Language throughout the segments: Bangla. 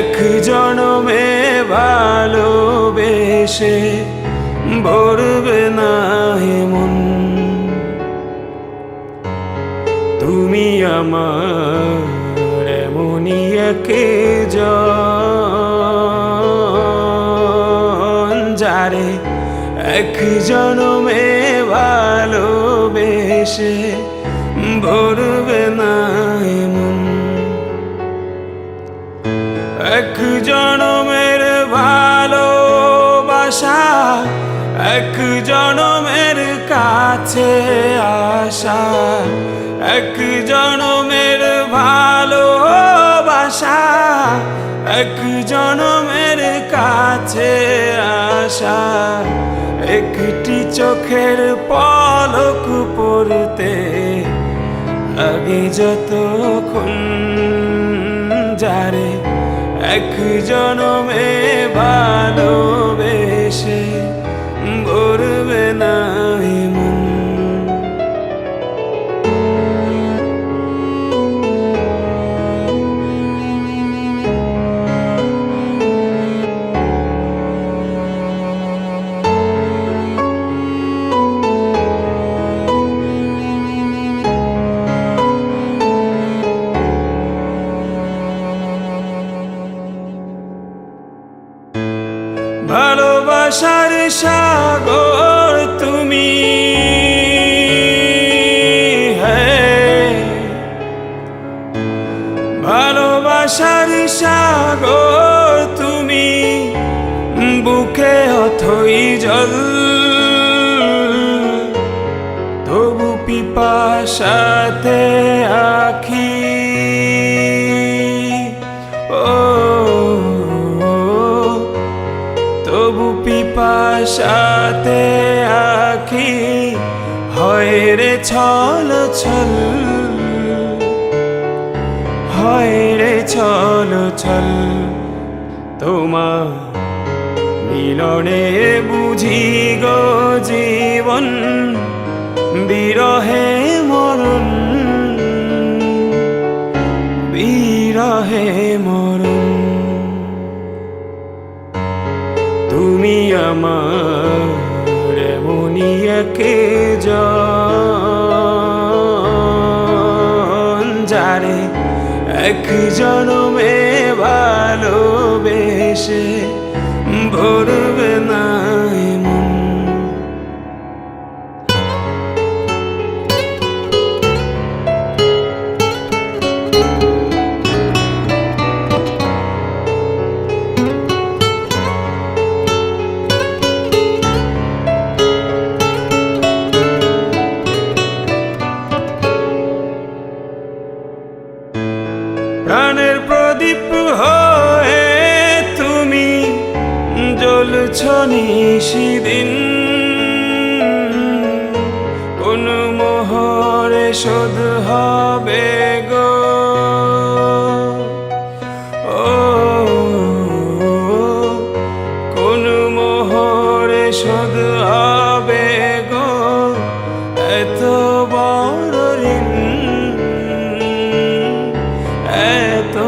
এক জনমে ভালোবেসে ভরবে না এমন তুমি আমার এমনই এক যারে এক জনমে ভালোবেসে ভরবে না এমন এক জনমের ভালোবাসা, এক জনমের কাছে আসা, এক জনমের ভালোবাসা, এক জনমের কাছে আসা। একটি চোখের পলক পড়তে আগে যারে এক জনমে ভালোবেসে ভালোবাসার সাগর তুমি। হ্যাঁ। ভালোবাসার সাগর তুমি। বুকে অথই জল। তবু পিপাসাতে পিপাসাতে আখি হয় রে ছল ছল। হয় রে ছল ছল। তোমার মিলনে বুঝি গো জীবন, বিরহে মরণ। বিরহে মরণ। আমার এমনই একে যারে এক জনমে ভালোবেসে ভরবে না জ্বলছ নিশিদিন কোন মোহরে শোধ হবে গো? ও, কোন মোহরে শোধ হবে গো? এত বড় এত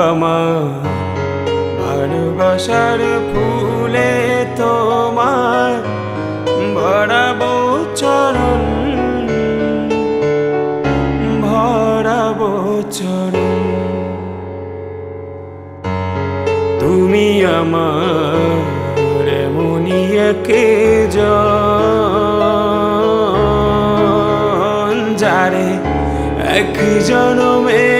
আমার ভালোবাসার ফুলে তোমার ভরাবো চরণ ভরাবো চরণ। তুমি আমার এমনই একে যারে এক জনমে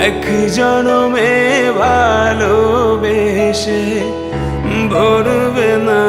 এক জনমে ভালোবেসে ভরবে না